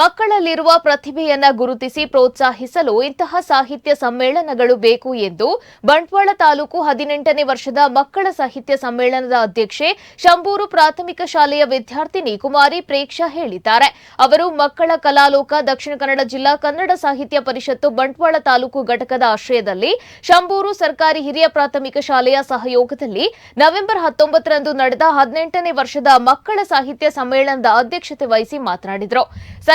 ಮಕ್ಕಳಲ್ಲಿರುವ ಪ್ರತಿಭೆಯನ್ನ ಗುರುತಿಸಿ ಪ್ರೋತ್ಸಾಹಿಸಲು ಇಂತಹ ಸಾಹಿತ್ಯ ಸಮ್ಮೇಳನಗಳು ಬೇಕು ಎಂದು ಬಂಟ್ವಾಳ ತಾಲೂಕು ಹದಿನೆಂಟನೇ ವರ್ಷದ ಮಕ್ಕಳ ಸಾಹಿತ್ಯ ಸಮ್ಮೇಳನದ ಅಧ್ಯಕ್ಷೆ ಶಂಭೂರು ಪ್ರಾಥಮಿಕ ಶಾಲೆಯ ವಿದ್ಯಾರ್ಥಿನಿ ಕುಮಾರಿ ಪ್ರೇಕ್ಷಾ ಹೇಳಿದ್ದಾರೆ. ಅವರು ಮಕ್ಕಳ ಕಲಾಲೋಕ, ದಕ್ಷಿಣ ಕನ್ನಡ ಜಿಲ್ಲಾ ಕನ್ನಡ ಸಾಹಿತ್ಯ ಪರಿಷತ್ತು ಬಂಟ್ವಾಳ ತಾಲೂಕು ಘಟಕದ ಆಶ್ರಯದಲ್ಲಿ ಶಂಭೂರು ಸರ್ಕಾರಿ ಹಿರಿಯ ಪ್ರಾಥಮಿಕ ಶಾಲೆಯ ಸಹಯೋಗದಲ್ಲಿ ನವೆಂಬರ್ ಹತ್ತೊಂಬತ್ತರಂದು ನಡೆದ ಹದಿನೆಂಟನೇ ವರ್ಷದ ಮಕ್ಕಳ ಸಾಹಿತ್ಯ ಸಮ್ಮೇಳನದ ಅಧ್ಯಕ್ಷತೆ ವಹಿಸಿ ಮಾತನಾಡಿದರು.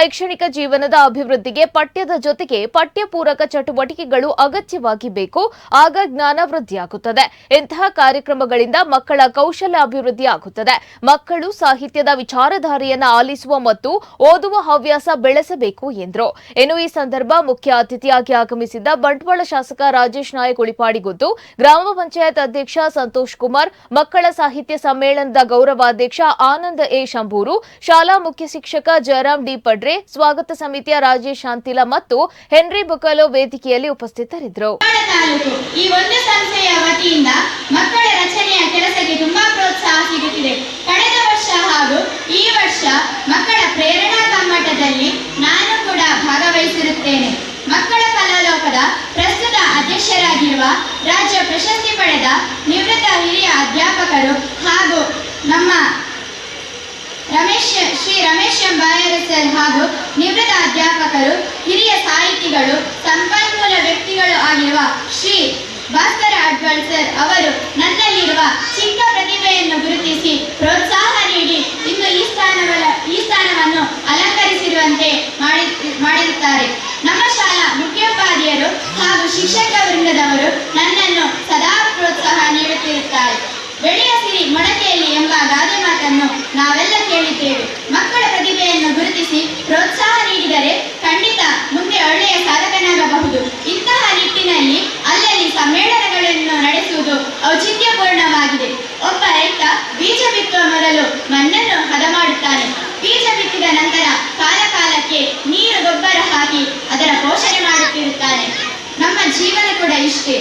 ಶೈಕ್ಷಣಿಕ ಜೀವನದ ಅಭಿವೃದ್ಧಿಗೆ ಪಠ್ಯದ ಜೊತೆಗೆ ಪಠ್ಯಪೂರಕ ಚಟುವಟಿಕೆಗಳು ಅಗತ್ಯವಾಗಿ ಬೇಕು ಆಗ ಜ್ಞಾನ ವೃದ್ಧಿಯಾಗುತ್ತದೆ. ಇಂತಹ ಕಾರ್ಯಕ್ರಮಗಳಿಂದ ಮಕ್ಕಳ ಕೌಶಲ್ಯ ಅಭಿವೃದ್ಧಿಯಾಗುತ್ತದೆ. ಮಕ್ಕಳು ಸಾಹಿತ್ಯದ ವಿಚಾರಧಾರೆಯನ್ನು ಆಲಿಸುವ ಮತ್ತು ಓದುವ ಹವ್ಯಾಸ ಬೆಳೆಸಬೇಕು ಎಂದರು. ಇನ್ನು ಈ ಸಂದರ್ಭ ಮುಖ್ಯ ಅತಿಥಿಯಾಗಿ ಆಗಮಿಸಿದ್ದ ಬಂಟ್ವಾಳ ಶಾಸಕ ರಾಜೇಶ್ ನಾಯಕ್ ಉಳಿಪಾಡಿಗುದ್ದು ಗ್ರಾಮ ಪಂಚಾಯತ್ ಅಧ್ಯಕ್ಷ ಸಂತೋಷ್ ಕುಮಾರ್, ಮಕ್ಕಳ ಸಾಹಿತ್ಯ ಸಮ್ಮೇಳನದ ಗೌರವಾಧ್ಯಕ್ಷ ಆನಂದ್ ಎ. ಶಂಭೂರು, ಶಾಲಾ ಮುಖ್ಯ ಶಿಕ್ಷಕ ಜಯರಾಮ್ ಡಿ. ಪಡ್ರೆ ಸ್ವಾಗತ ಸಮಿತಿಯ ರಾಜೇಶ್ ಶಾಂತಿಲ ಮತ್ತು ಹೆನ್ರಿ ಬುಕಲೋ ವೇದಿಕೆಯಲ್ಲಿ ಉಪಸ್ಥಿತರಿದ್ದರು. ಈ ಒಂದು ಸಂಸ್ಥೆಯ ವತಿಯಿಂದ ಮಕ್ಕಳ ರಚನೆಯ ಕೆಲಸಕ್ಕೆ ತುಂಬಾ ಪ್ರೋತ್ಸಾಹ ಸಿಗುತ್ತಿದೆ. ಕಳೆದ ವರ್ಷ ಹಾಗೂ ಈ ವರ್ಷ ಮಕ್ಕಳ ಪ್ರೇರಣಾ ಕಮ್ಮಟದಲ್ಲಿ ನಾನು ಕೂಡ ಭಾಗವಹಿಸಿರುತ್ತೇನೆ. ಮಕ್ಕಳ ಕಲಾಲೋಕದ ಪ್ರಸ್ತುತ ಅಧ್ಯಕ್ಷರಾಗಿರುವ ರಾಜ್ಯ ಪ್ರಶಸ್ತಿ ಪಡೆದ ನಿವೃತ್ತ ಹಿರಿಯ ಅಧ್ಯಾಪಕರು ಹಾಗೂ ನಮ್ಮ ರಮೇಶ್ ಶ್ರೀ ರಮೇಶ್ ಎಂ ಬಾಯರ್ ಸರ್ ಹಾಗೂ ನಿವೃತ್ತ ಅಧ್ಯಾಪಕರು ಹಿರಿಯ ಸಾಹಿತಿಗಳು, ಸಂಪನ್ಮೂಲ ವ್ಯಕ್ತಿಗಳು ಆಗಿರುವ ಶ್ರೀ ಭಾಸ್ಕರ ಅಡ್ವಾಳ್ ಸರ್ ಅವರು ನನ್ನಲ್ಲಿರುವ ಚಿಕ್ಕ ಪ್ರತಿಭೆಯನ್ನು ಗುರುತಿಸಿ ಪ್ರೋತ್ಸಾಹ ನೀಡಿ ಇನ್ನು ಈ ಸ್ಥಾನವನ್ನ ಈ ಸ್ಥಾನವನ್ನು ಅಲಂಕರಿಸಿರುವಂತೆ ಮಾಡಿ, ಮಾಡಿರುತ್ತಾರೆ. ನಮ್ಮ ಶಾಲಾ ಮುಖ್ಯೋಪಾಧ್ಯಾಯರು ಹಾಗೂ ಶಿಕ್ಷಕ ವೃಂದದವರು ನನ್ನನ್ನು ಸದಾ ಪ್ರೋತ್ಸಾಹ ನೀಡುತ್ತಿರುತ್ತಾರೆ. ಬೆಳೆಯ ಸಿರಿ ಮೊಳಕೆಯಲ್ಲಿ ಎಂಬ ಗಾದೆ ಮಾತನ್ನು ನಾವೆಲ್ಲ ಕೇಳಿದ್ದೇವೆ. ಮಕ್ಕಳ ಪ್ರತಿಭೆಯನ್ನು ಗುರುತಿಸಿ ಪ್ರೋತ್ಸಾಹ ನೀಡಿದರೆ ಖಂಡಿತ ಮುಂದೆ ಒಳ್ಳೆಯ ಸಾಧಕನಾಗಬಹುದು. ಇಂತಹ ನಿಟ್ಟಿನಲ್ಲಿ ಅಲ್ಲಲ್ಲಿ ಸಮ್ಮೇಳನಗಳನ್ನು ನಡೆಸುವುದು ಔಚಿತ್ಯಪೂರ್ಣವಾಗಿದೆ. ಒಬ್ಬ ರೈತ ಬೀಜ ಬಿತ್ತುವ ಮೊದಲು ಮಣ್ಣನ್ನು ಹದ ಮಾಡುತ್ತಾನೆ. ಬೀಜ ಬಿತ್ತಿದ ನಂತರ ಕಾಲಕಾಲಕ್ಕೆ ನೀರು ಗೊಬ್ಬರ ಹಾಕಿ ಅದರ ಪೋಷಣೆ ಮಾಡುತ್ತಿರುತ್ತಾನೆ. ನಮ್ಮ ಜೀವನ ಕೂಡ ಇಷ್ಟೇ.